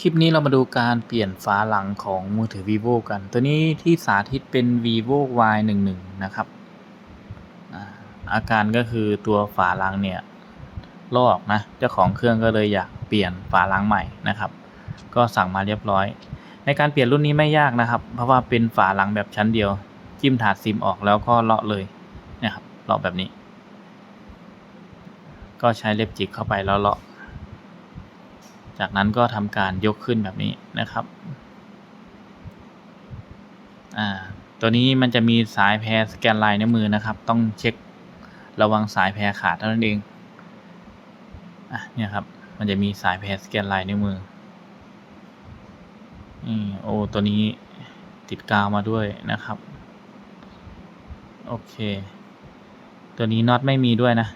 คลิปนี้เรามาดูการเปลี่ยนฝาหลังของมือถือ vivo กัน ตัวนี้ที่สาธิตเป็น vivo y 1 1 นะครับอาอาการก็คือตัวฝาหลังเนี่ยลอกนะ เจ้าของเครื่องก็เลยอยากเปลี่ยนฝาหลังใหม่นะครับ ก็สั่งมาเรียบร้อย ในการเปลี่ยนรุ่นนี้ไม่ยากนะครับ เพราะว่าเป็นฝาหลังแบบชั้นเดียว จิ้มถาดซิมออกแล้วก็เลาะเลยนะครับเลาะแบบนี้ ก็ใช้เล็บจิกเข้าไปแล้วเลาะ จากนั้นก็ทำการยกขึ้นแบบนี้นะครับ อ่า ตัวนี้มันจะมีสายแพรสแกนลายนิ้วมือนะครับ ต้องเช็คระวังสายแพรขาดเท่านั้นเอง อะเนี่ยครับ มันจะมีสายแพรสแกนลายนิ้วมืออืมโอ้ตัวนี้ติดกาวมาด้วยนะครับ โอเค ตัวนี้น็อตไม่มีด้วยนะ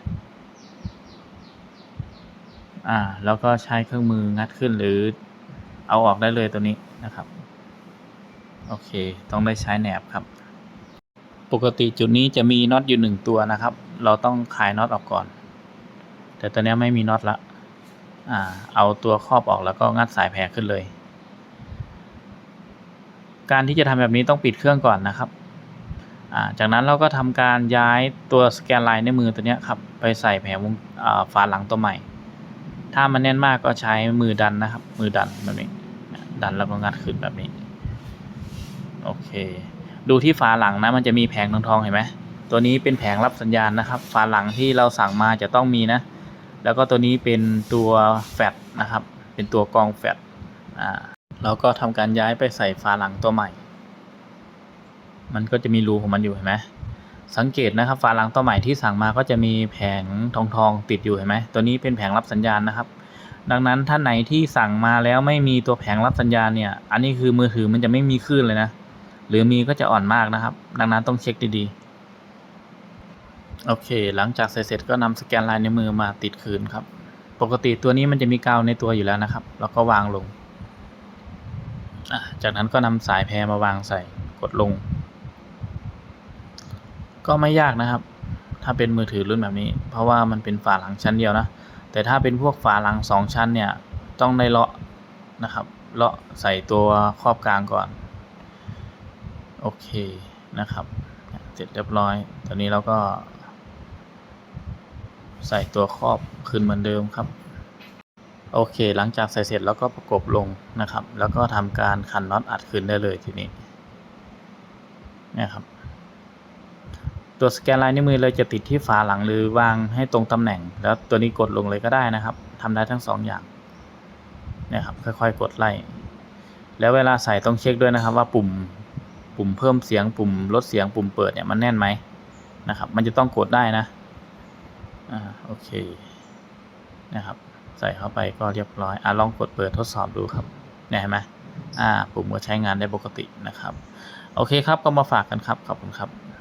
อ่า แล้วก็ใช้เครื่องมืองัดขึ้นหรือเอาออกได้เลยตัวนี้นะครับ โอเค ต้องได้ใช้แหนบครับ ปกติจุดนี้จะมีน็อตอยู่หนึ่งตัวนะครับ เราต้องคลายน็อตออกก่อน แต่ตัวนี้ไม่มีน็อตละ อ่า เอาตัวครอบออกแล้วก็งัดสายแพรขึ้นเลย การที่จะทำแบบนี้ต้องปิดเครื่องก่อนนะครับ อ่า จากนั้นเราก็ทำการย้ายตัวสแกนลายในมือตัวนี้ครับ ไปใส่แผงวงอ่าฝาหลังตัวใหม่ ถ้ามันแน่นมากก็ใช้มือดันนะครับ มือดันแบบนี้ ดันแล้วก็งัดขึ้นแบบนี้ โอเค ดูที่ฝาหลังนะ มันจะมีแผงทองทองเห็นไหมตัวนี้เป็นแผงรับสัญญาณนะครับ ฝาหลังที่เราสั่งมาจะต้องมีนะ แล้วก็ตัวนี้เป็นตัวแฟตนะครับ เป็นตัวกองแฟตอ่าเราก็ทำการย้ายไปใส่ฝาหลังตัวใหม่ มันก็จะมีรูของมันอยู่เห็นไหม สังเกตนะครับฝาหลังตัวใหม่ที่สั่งมาก็จะมีแผงทองทองๆติดอยู่เห็นไหมตัวนี้เป็นแผงรับสัญญาณนะครับ ดังนั้นท่านไหนที่สั่งมาแล้วไม่มีตัวแผงรับสัญญาณเนี่ย อันนี้คือมือถือมันจะไม่มีคลื่นเลยนะ หรือมีก็จะอ่อนมากนะครับ ดังนั้นต้องเช็คดีๆ โอเค หลังจากเสร็จๆก็นำสแกนลายในมือมาติดคืนครับ ปกติตัวนี้มันจะมีกาวในตัวอยู่แล้วนะครับ แล้วก็วางลง จากนั้นก็นำสายแพรมาวางใส่กดลง ก็ไม่ยากนะครับ ถ้าเป็นมือถือรุ่นแบบนี้ เพราะว่ามันเป็นฝาหลังชั้นเดียวนะ แต่ถ้าเป็นพวกฝาหลังสองชั้นเนี่ย ต้องได้เลาะนะครับ เลาะใส่ตัวครอบกลางก่อน โอเคนะครับ เสร็จเรียบร้อย ตอนนี้เราก็ ใส่ตัวครอบคืนเหมือนเดิมครับโอเค หลังจากใส่เสร็จแล้วก็ประกบลงนะครับ แล้วก็ทำการขันน็อตอัดคืนได้เลยทีนี้นี่ยครับ ตัวสแกนลายนิ้วมือเลยจะติดที่ฝาหลังหรือวางให้ตรงตำแหน่ง แล้วตัวนี้กดลงเลยก็ได้นะครับทำได้ทั้งสองอย่างเนี่ยครับค่อยๆ กดไล่ แล้วเวลาใส่ต้องเช็คด้วยนะครับ ว่าปุ่มปุ่มเพิ่มเสียงปุ่มลดเสียงปุ่มเปิดเนี่ยมันแน่นไหมนะครับ มันจะต้องกดได้นะอ่าโอเคนะครับ ใส่เข้าไปก็เรียบร้อยอะลองกดเปิดทดสอบดูครับเนี่ยเห็นไหมอ่าปุ่มก็ใช้งานได้ปกตินะครับ โอเคครับก็มาฝากกันครับขอบคุณครับ